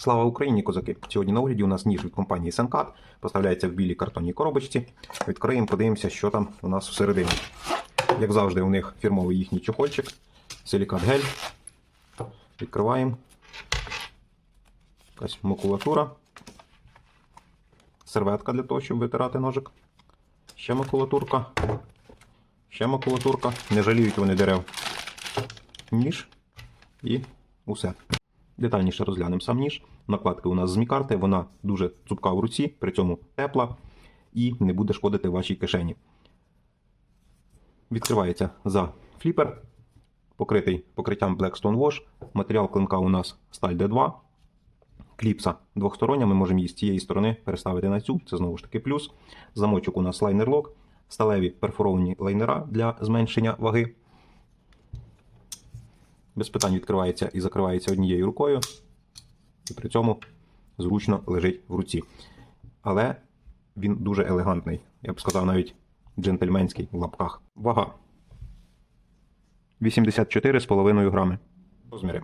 Слава Україні, козаки! Сьогодні на огляді у нас ніж від компанії Senkat. Поставляється в білій картонній коробочці. Відкриємо, подивимося, що там у нас всередині. Як завжди, у них фірмовий їхній чохольчик, силікат гель. Відкриваємо. Якась макулатура. Серветка для того, щоб витирати ножик. Ще макулатурка. Ще макулатурка. Не жаліють вони дерев. Ніж і усе. Детальніше розглянемо сам ніж. Накладка у нас з мікарти, вона дуже цупка в руці, при цьому тепла і не буде шкодити вашій кишені. Відкривається за фліпер, покритий покриттям Blackstone Wash. Матеріал клинка у нас сталь D2. Кліпса двохстороння, ми можемо її з цієї сторони переставити на цю, це знову ж таки плюс. Замочок у нас лайнер-лок, сталеві перфоровані лайнера для зменшення ваги. Без питань відкривається і закривається однією рукою, і при цьому зручно лежить в руці. Але він дуже елегантний. Я б сказав, навіть джентльменський в лапках. Вага 84,5 грами. Розміри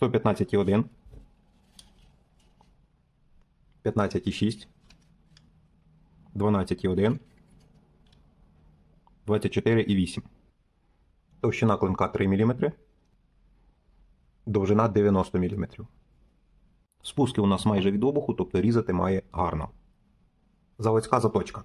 115,1, 15,6, 12,1, 24,8. Товщина клинка 3 мм. Довжина 90 мм. Спуски у нас майже від обуху, тобто різати має гарно. Заводська заточка.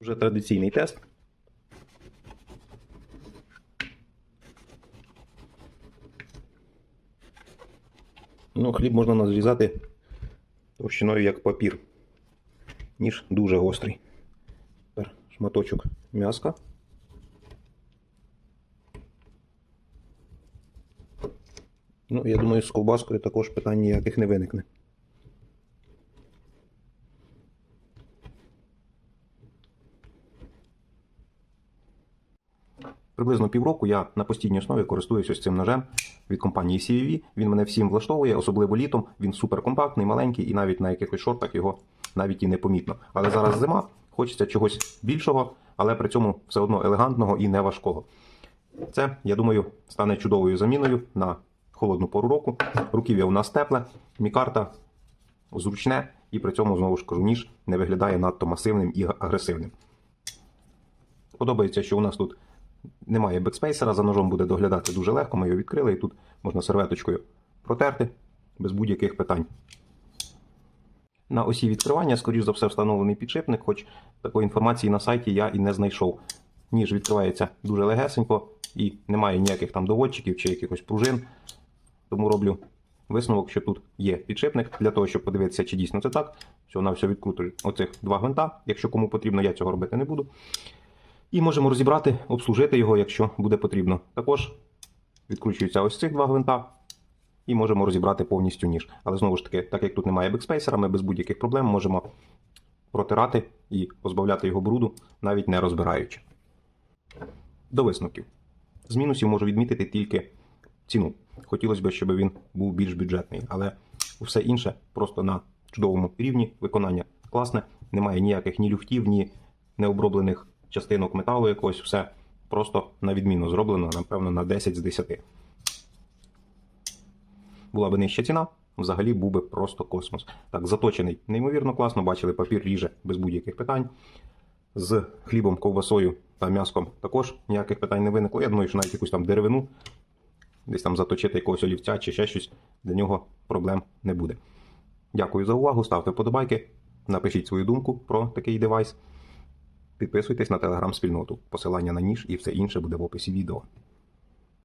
Вже традиційний тест. Ну, хліб можна назрізати товщиною як папір. Ніж дуже гострий. Тепер шматочок м'яска. Ну, я думаю, з ковбаскою також питань ніяких не виникне. Приблизно півроку я на постійній основі користуюся цим ножем від компанії CVV. Він мене всім влаштовує, особливо літом. Він суперкомпактний, маленький, і навіть на якихось шортах його навіть і не помітно. Але зараз зима, хочеться чогось більшого, але при цьому все одно елегантного і не важкого. Це, я думаю, стане чудовою заміною на холодну пору року. Руків'я у нас тепле, мікарта зручне, і при цьому, знову ж кажу, ніж не виглядає надто масивним і агресивним. Подобається, що у нас тут немає бекспейсера, за ножом буде доглядати дуже легко. Ми його відкрили і тут можна серветочкою протерти без будь-яких питань. На осі відкривання, скоріш за все, встановлений підшипник, хоч такої інформації на сайті я і не знайшов. Ніж відкривається дуже легесенько і немає ніяких там доводчиків чи якихось пружин. Тому роблю висновок, що тут є підшипник для того, щоб подивитися, чи дійсно це так. Що на все відкрутить оцих два гвинта. Якщо кому потрібно, я цього робити не буду. І можемо розібрати, обслужити його, якщо буде потрібно. Також відкручуються ось цих два гвинта. І можемо розібрати повністю ніж. Але знову ж таки, так як тут немає бекспейсера, ми без будь-яких проблем можемо протирати і позбавляти його бруду, навіть не розбираючи. До висновків. З мінусів можу відмітити тільки ціну. Хотілося б, щоб він був більш бюджетний, але все інше просто на чудовому рівні. Виконання класне, немає ніяких ні люфтів, ні необроблених частинок металу якогось, все просто на відміну зроблено, напевно, на 10 з 10. Була би нижча ціна, взагалі був би просто космос. Так, заточений, неймовірно класно, бачили, папір ріже без будь-яких питань. З хлібом, ковбасою та м'яском також ніяких питань не виникло. Я думаю, що навіть якусь там деревину, десь там заточити якогось олівця чи ще щось, для нього проблем не буде. Дякую за увагу, ставте вподобайки, напишіть свою думку про такий девайс. Підписуйтесь на телеграм-спільноту. Посилання на ніж і все інше буде в описі відео.